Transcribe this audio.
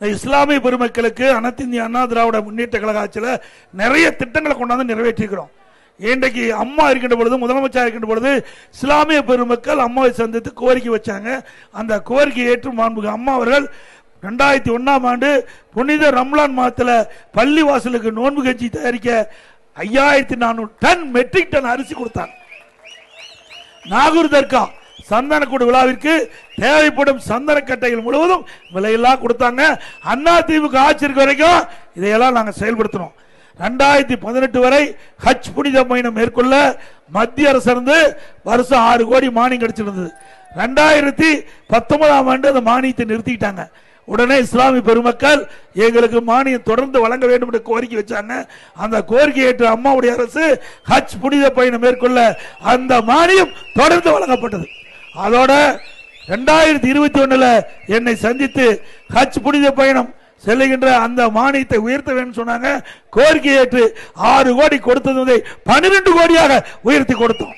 இஸ்லாமிய பெருமக்களுக்கு அனைத்து இந்திய அண்ணா திராவிட முன்னேற்ற கழக ஆட்சியில் நிறைய திட்டங்களை கொண்டாந்து நிறைவேற்றிருக்கிறோம் இன்றைக்கு அம்மா இருக்கின்ற பொழுது முதலமைச்சர் இருக்கின்ற பொழுது இஸ்லாமிய பெருமக்கள் அம்மாவை சந்தித்து கோரிக்கை வச்சாங்க. அந்த கோரிக்கையை ஏற்று மாண்புக அம்மா அவர்கள் ரெண்டாயிரத்தி ஒன்றாம் ஆண்டு புனித ரம்லான் மாதத்தில் பள்ளி வாசலுக்கு நோன்பு கட்சி தயாரிக்க ஐயாயிரத்தி நானூறு டன் மெட்ரிக் டன் அரிசி கொடுத்தாங்க. நாகூர் தர்கா சந்தனக்கூடு விழாவிற்கு தேவைப்படும் சந்தன கட்டைகள் முழுவதும் விலையெல்லாம் கொடுத்தாங்க. அண்ணா தீவுக்கு ஆட்சி இருக்க வரைக்கும் இதையெல்லாம் நாங்கள் செயல்படுத்தினோம் ரெண்டாயிரத்தி பதினெட்டு வரை ஹஜ் புனித பயணம் மேற்கொள்ள மத்திய அரசு இருந்து வருஷம் ஆறு கோடி மானியம் கிடைச்சிருந்தது. ரெண்டாயிரத்தி பத்தொன்பதாம் ஆண்டு அந்த மானியத்தை நிறுத்திட்டாங்க உடனே இஸ்லாமிய பெருமக்கள் எங்களுக்கு மானியம் தொடர்ந்து வழங்க வேண்டும் என்று கோரிக்கை வச்சாங்க. அந்த கோரிக்கை ஏற்ற அம்மாவுடைய அரசு ஹஜ் புனித பயணம் மேற்கொள்ள அந்த மானியம் தொடர்ந்து வழங்கப்பட்டது. அதோட ரெண்டாயிரத்தி இருபத்தி ஒண்ணுல என்னை சந்தித்து ஹஜ் புனித பயணம் செல்லுகின்ற அந்த மானியத்தை உயர்த்த வேண்டும் சொன்னாங்க. கோரிக்கை ஏற்று ஆறு கோடி கொடுத்தது பன்னிரண்டு கோடியாக உயர்த்தி கொடுத்தோம்.